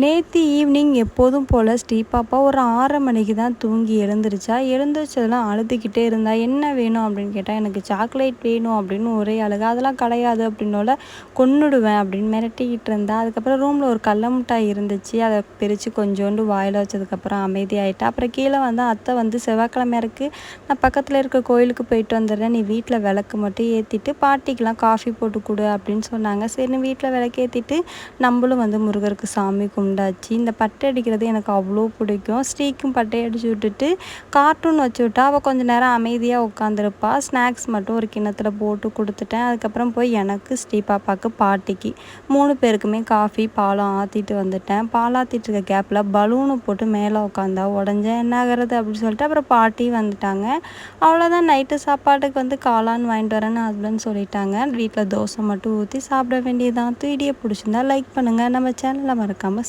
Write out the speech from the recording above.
நேற்று ஈவினிங் எப்போதும் போல் ஸ்ரீ பாப்பா ஒரு ஆறரை மணிக்கு தான் தூங்கி எழுந்திருச்சா? எழுந்திரிச்சதெல்லாம் அழுதுகிட்டே இருந்தா என்ன வேணும் அப்படின்னு கேட்டால் எனக்கு சாக்லேட் வேணும் அப்படின்னு ஒரே அழுக. அதெல்லாம் கிடையாது அப்படின்னோட கொன்னுடுவேன் அப்படின்னு மிரட்டிக்கிட்டு இருந்தா. அதுக்கப்புறம் ரூமில் ஒரு கள்ள முட்டாய் இருந்துச்சு. அதை பிரித்து கொஞ்சோண்டு வாயில் வச்சதுக்கப்புறம் அமைதியாயிட்டா அப்புறம் கீழே வந்து அத்தை வந்து செவ்வாய்க்கிழமை இருக்குது நான் பக்கத்தில் இருக்க கோயிலுக்கு போயிட்டு வந்துடுறேன். நீ வீட்டில் விளக்கு மட்டும் ஏற்றிட்டு பாட்டிக்கெலாம் காஃபி போட்டு கொடு அப்படின்னு சொன்னாங்க. சரி வீட்டில் விளக்கு ஏற்றிட்டு நம்மளும் வந்து முருகருக்கு சாமி உண்டாச்சு இந்த பட்டை அடிக்கிறது எனக்கு அவ்வளோ பிடிக்கும். ஸ்ரீக்கும் பட்டை அடிச்சு விட்டுட்டு கார்ட்டூன் வச்சு விட்டா அவள் கொஞ்சம் நேரம் அமைதியாக உட்காந்துருப்பா. ஸ்நாக்ஸ் மட்டும் ஒரு கிண்ணத்தில் போட்டு கொடுத்துட்டேன். அதுக்கப்புறம் போய் எனக்கு ஸ்ரீ பாப்பாவுக்கு பாட்டிக்கு. மூணு பேருக்குமே காஃபி பாலம் ஆற்றிட்டு வந்துட்டேன். பால் ஆற்றிட்டு இருக்க கேப்பில் பலூனு போட்டு மேலே உட்காந்தா உடஞ்சேன் என்ன ஆகிறது அப்படின்னு சொல்லிட்டு அப்புறம் பாட்டி வந்துட்டாங்க. அவ்வளோதான் நைட்டு சாப்பாட்டுக்கு வந்து காளான் வாங்கிட்டு வரேன்னு ஹஸ்பண்ட் சொல்லிட்டாங்க. வீட்டில் தோசை மட்டும் ஊற்றி சாப்பிட வேண்டியதான் வீடியோ பிடிச்சிருந்தா லைக் பண்ணுங்கள் நம்ம சேனலை மறக்காமல்